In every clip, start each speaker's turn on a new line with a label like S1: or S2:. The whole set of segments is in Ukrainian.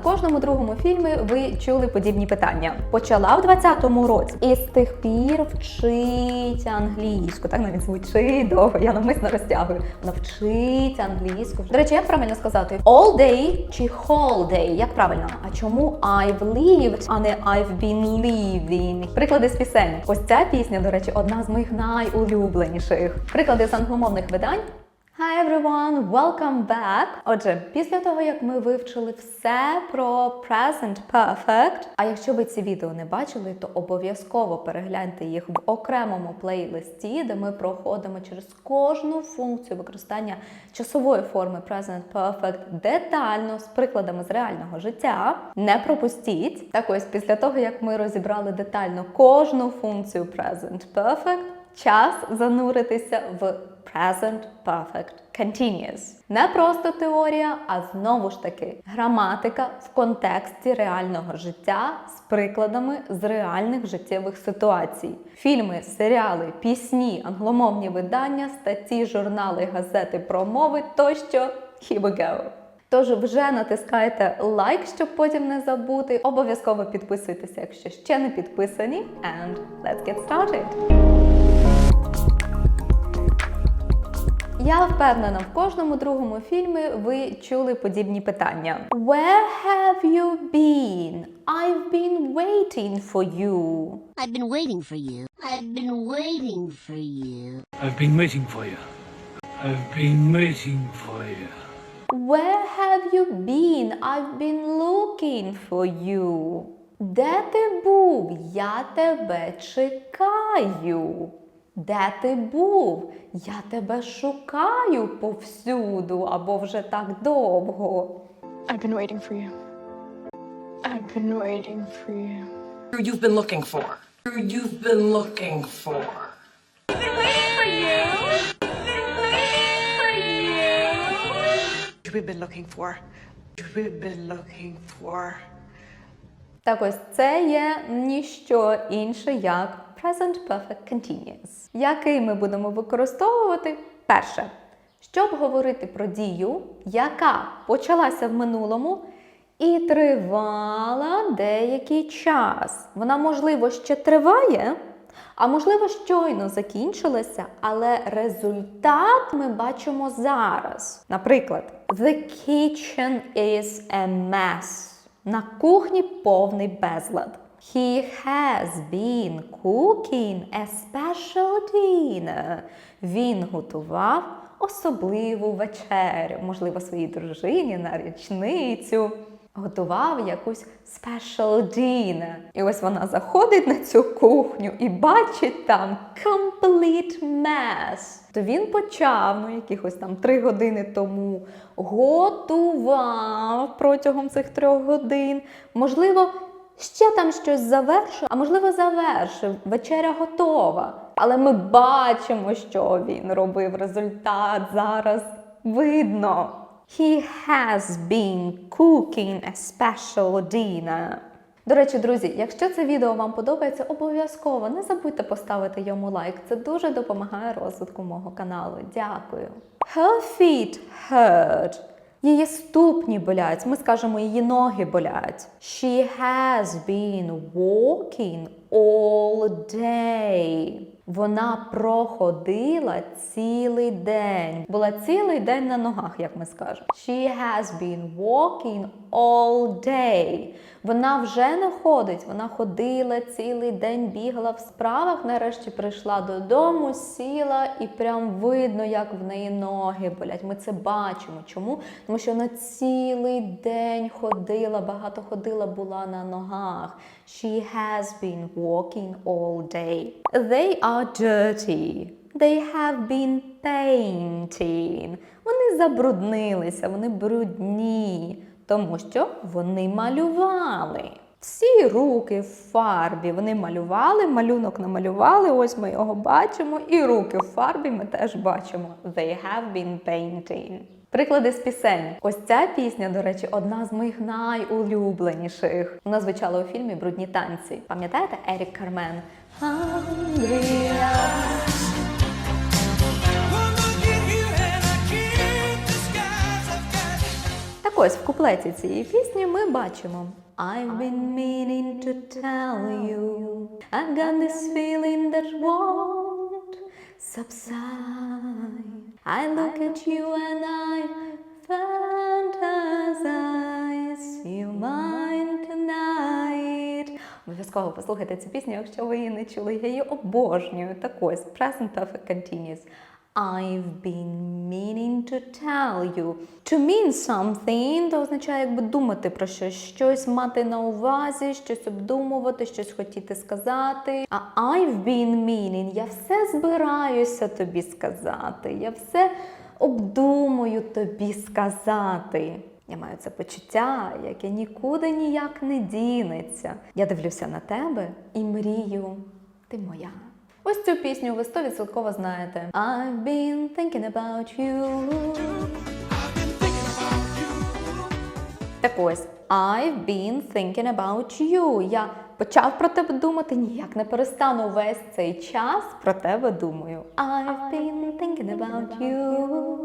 S1: В кожному другому фільмі ви чули подібні питання. Почала в 20-му році і з тих пір вчить англійську. Так навіть звучить довго. Я навмисно розтягую. Вона англійську. До речі, як правильно сказати? All day чи whole day? Як правильно? А чому I've lived, а не I've been living? Приклади з пісень. Ось ця пісня, до речі, одна з моїх найулюбленіших. Приклади з англомовних видань. Hi everyone, welcome back. Отже, після того як ми вивчили все про present perfect, а якщо ви ці відео не бачили, то обов'язково перегляньте їх в окремому плейлисті, де ми проходимо через кожну функцію використання часової форми present perfect детально з прикладами з реального життя. Не пропустіть. Так ось після того як ми розібрали детально кожну функцію present perfect, час зануритися в present perfect continuous. Не просто теорія, а знову ж таки граматика в контексті реального життя з прикладами з реальних життєвих ситуацій. Фільми, серіали, пісні, англомовні видання, статті, журнали, газети, промови тощо. Here we go! Тож вже натискайте лайк, щоб потім не забути. Обов'язково підписуйтеся, якщо ще не підписані. And let's get started! Я впевнена, в кожному другому фільмі ви чули подібні питання. Where have you been? I've been waiting for you.
S2: I've been waiting for you. I've been waiting for you.
S3: I've been waiting for you. I've been waiting for you.
S1: Where have you been? I've been looking for you. Де ти був? Я тебе чекаю. Де ти був? Я тебе шукаю повсюду або вже так довго.
S4: I've been waiting for you. I've been waiting for you.
S5: You've been looking for. You've been looking for.
S6: Who we've been looking for. We've been looking for.
S1: Так ось це є ніщо інше, як Present Perfect Continuous, який ми будемо використовувати перше, щоб говорити про дію, яка почалася в минулому і тривала деякий час. Вона, можливо, ще триває, а можливо, щойно закінчилася, але результат ми бачимо зараз. Наприклад, The kitchen is a mess. На кухні повний безлад. He has been cooking a special dinner. Він готував особливу вечерю, можливо, своїй дружині на річницю. Готував якусь special dinner. І ось вона заходить на цю кухню і бачить там complete mess. То він почав, ну, якихось там три години тому, готував протягом цих трьох годин. Можливо, ще там щось завершив, а можливо, завершив. Вечеря готова. Але ми бачимо, що він робив. Результат зараз видно. He has been cooking a special dinner. До речі, друзі, якщо це відео вам подобається, обов'язково не забудьте поставити йому лайк. Це дуже допомагає розвитку мого каналу. Дякую. Her feet hurt. Її ступні болять. Ми скажемо, її ноги болять. She has been walking all day. Вона проходила цілий день. Була цілий день на ногах, як ми скажемо. She has been walking all day. Вона вже не ходить, вона ходила цілий день, бігала в справах. Нарешті прийшла додому, сіла, і прям видно, як в неї ноги болять. Ми це бачимо. Чому? Тому що вона цілий день ходила, багато ходила, була на ногах. She has been walking all day. They are dirty. They have been painting. Вони забруднилися, вони брудні, тому що вони малювали. Всі руки в фарбі. Вони малювали, малюнок намалювали. Ось ми його бачимо. І руки в фарбі ми теж бачимо. They have been painting. Приклади з пісень. Ось ця пісня, до речі, одна з моїх найулюбленіших. Вона звучала у фільмі Брудні танці. Пам'ятаєте Ерік Кармен? Hungry. Так ось в куплеті цієї пісні ми бачимо. I've been meaning to tell you I've got this feeling that won't subside I look at you and I fantasize you mine tonight Обов'язково послухайте цю пісню, якщо ви її не чули. Я її обожнюю. Так ось, present perfect continuous. I've been meaning to tell you. To mean something, то означає якби думати про щось, щось мати на увазі, щось обдумувати, щось хотіти сказати. А I've been meaning, я все збираюся тобі сказати. Я все обдумую тобі сказати. Я маю це почуття, яке нікуди ніяк не дінеться. Я дивлюся на тебе і мрію, ти моя. Ось цю пісню ви 100% знаєте. I've been thinking about you. Так ось, I've been thinking about you. Я почав про тебе думати, ніяк не перестану весь цей час про тебе думаю. I've been thinking about you.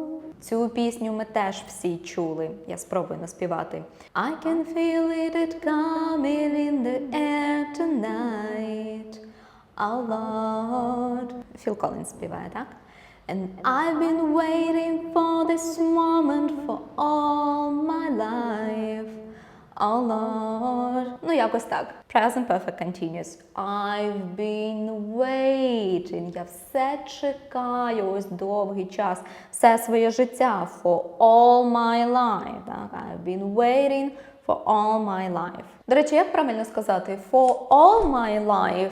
S1: Цю пісню ми теж всі чули. Я спробую наспівати. I can feel it, coming in the air tonight. Oh Lord. Phil Collins співає, так? And I've been waiting for this moment for all my life. Oh Lord. Ну, якось так. Present perfect continuous. I've been waiting. Я все чекаю ось довгий час. Все своє життя. For all my life. Так? I've been waiting for all my life. До речі, як правильно сказати? For all my life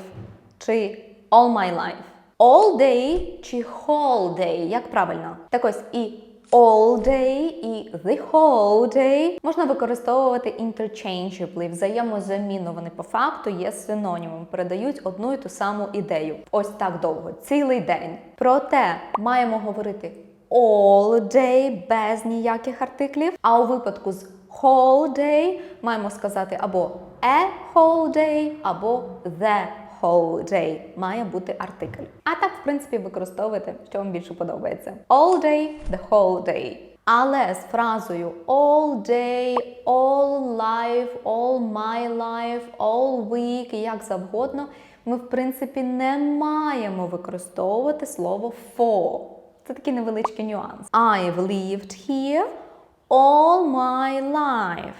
S1: чи all my life? All day чи whole day? Як правильно? Так ось і all day і the whole day можна використовувати interchangeably, взаємозамінно. Вони по факту є синонімом, передають одну і ту саму ідею. Ось так довго, цілий день. Проте маємо говорити all day без ніяких артиклів. А у випадку з whole day маємо сказати або a whole day, або the whole day. Має бути артикль. А так, в принципі, використовуйте, що вам більше подобається. All day, the whole day. Але з фразою all day, all life, all my life, all week, як завгодно, ми, в принципі, не маємо використовувати слово for. Це такий невеличкий нюанс. I've lived here all my life.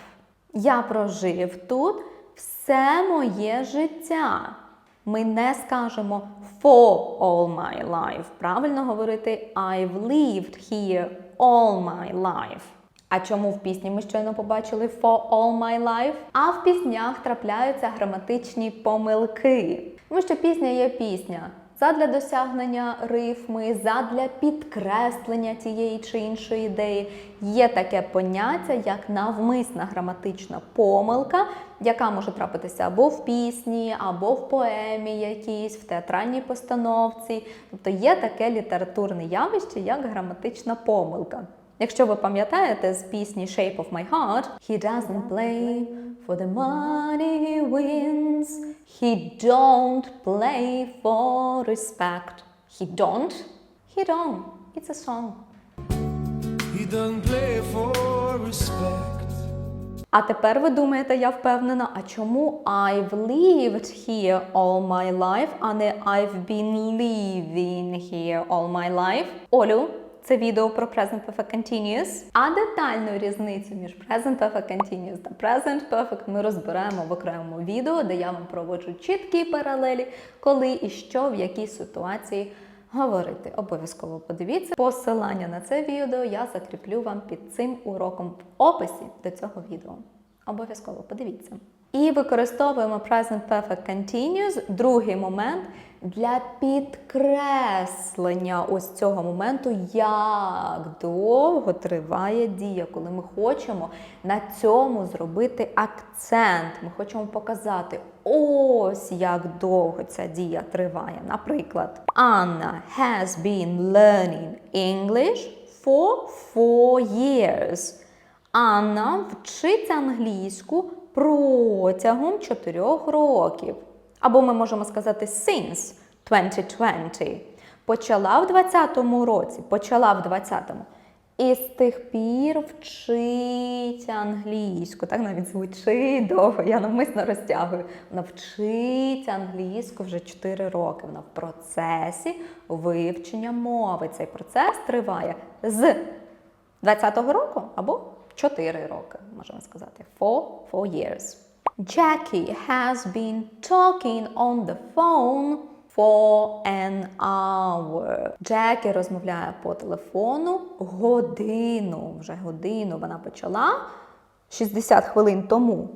S1: Я прожив тут все моє життя. Ми не скажемо for all my life. Правильно говорити I've lived here all my life. А чому в пісні ми щойно побачили for all my life? А в піснях трапляються граматичні помилки. Тому що пісня є пісня. Задля досягнення рифми, задля підкреслення тієї чи іншої ідеї є таке поняття, як навмисна граматична помилка, яка може трапитися або в пісні, або в поемі якійсь, в театральній постановці. Тобто є таке літературне явище, як граматична помилка. Якщо ви пам'ятаєте з пісні Shape of My Heart, He doesn't play for the money he wins. He don't play for respect. He don't? He don't. It's a song.
S7: He doesn't play for respect.
S1: А тепер ви думаєте, я впевнена, а чому I've lived here all my life, а не I've been living here all my life? Олю, це відео про Present Perfect Continuous. А детальну різницю між Present Perfect Continuous та Present Perfect ми розберемо в окремому відео, де я вам проводжу чіткі паралелі, коли і що в якій ситуації говорити. Обов'язково подивіться. Посилання на це відео я закріплю вам під цим уроком в описі до цього відео. Обов'язково подивіться. І використовуємо Present Perfect Continuous, другий момент, для підкреслення ось цього моменту, як довго триває дія, коли ми хочемо на цьому зробити акцент. Ми хочемо показати, ось як довго ця дія триває. Наприклад, Anna has been learning English for four years. Анна вчиться англійську протягом 4 років. Або ми можемо сказати since 2020. Почала в 2020 році, почала в 20-му. І з тих пір вчить англійську. Так навіть звучить довго, я навмисно розтягую. Вона вчить англійську вже 4 роки. Вона в процесі вивчення мови. Цей процес триває з 20-го року або 4 роки, можемо сказати. Four, four years. Jackie has been talking on the phone for an hour. Джекі розмовляє по телефону годину. Вже годину вона почала 60 хвилин тому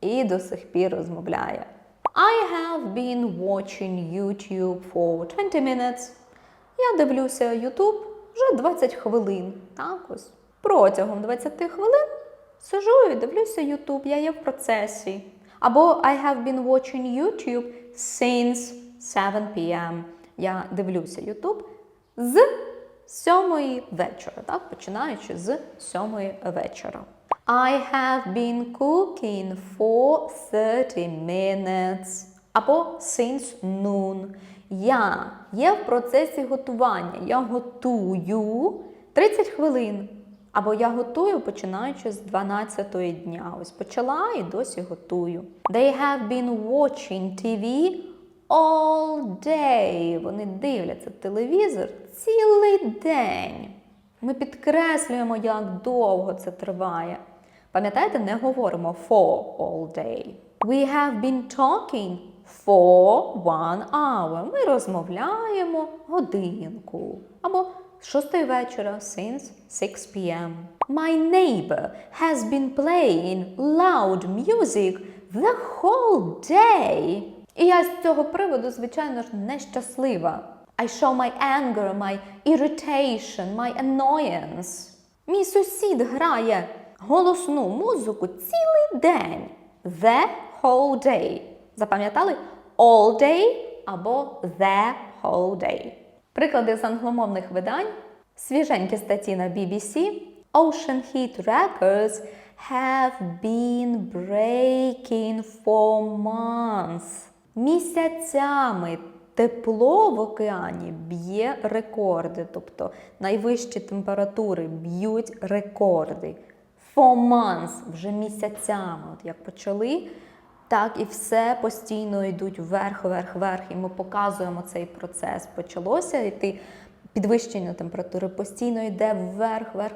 S1: і до сих пір розмовляє. I have been watching YouTube for 20 minutes. Я дивлюся YouTube вже 20 хвилин. Так ось. Протягом 20 хвилин сижу і дивлюся YouTube, я є в процесі. Або I have been watching YouTube since 7 p.m. Я дивлюся YouTube з 7 вечора, так? починаючи з 7 вечора. I have been cooking for 30 minutes. Або since noon. Я є в процесі готування. Я готую 30 хвилин. Або я готую починаючи з 12 дня. Ось почала і досі готую. They have been watching TV all day. Вони дивляться телевізор цілий день. Ми підкреслюємо, як довго це триває. Пам'ятаєте, не говоримо for all day. We have been talking for one hour. Ми розмовляємо годинку. Або з 6 вечора since 6 p.m. My neighbor has been playing loud music the whole day. І я з цього приводу, звичайно ж, нещаслива. I show my anger, my irritation, my annoyance. Мій сусід грає голосну музику цілий день. The whole day. Запам'ятали? All day або the whole day. Приклади з англомовних видань. Свіженькі статті на BBC. Ocean Heat Records have been breaking for months. Mісяцями тепло в океані б'є рекорди, тобто найвищі температури б'ють рекорди. Months, вже місяцями. От як почали, так і все постійно йдуть вверх, вверх, вверх. І ми показуємо цей процес. Почалося йти підвищення температури, постійно йде вверх, вверх.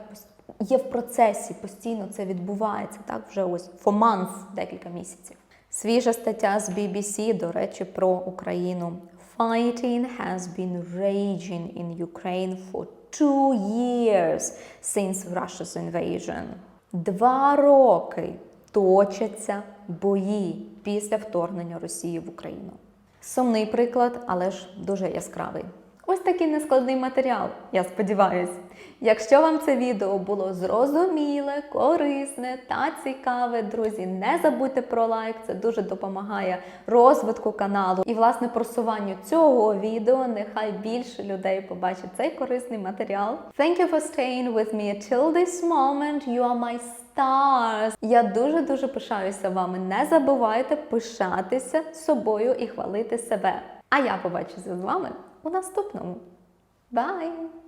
S1: Є в процесі, постійно це відбувається. Так, вже ось months, декілька місяців. Свіжа стаття з BBC, до речі, про Україну. Fighting has been raging in Ukraine for two years since Russia's invasion. Два роки точаться бої після вторгнення Росії в Україну. Сумний приклад, але ж дуже яскравий. Ось такий нескладний матеріал, я сподіваюся. Якщо вам це відео було зрозуміле, корисне та цікаве, друзі, не забудьте про лайк, це дуже допомагає розвитку каналу і, власне, просуванню цього відео. Нехай більше людей побачить цей корисний матеріал. Thank you for staying with me till this moment. You are my stars. Я дуже-дуже пишаюся вами. Не забувайте пишатися собою і хвалити себе. А я побачуся з вами u następną. Bye!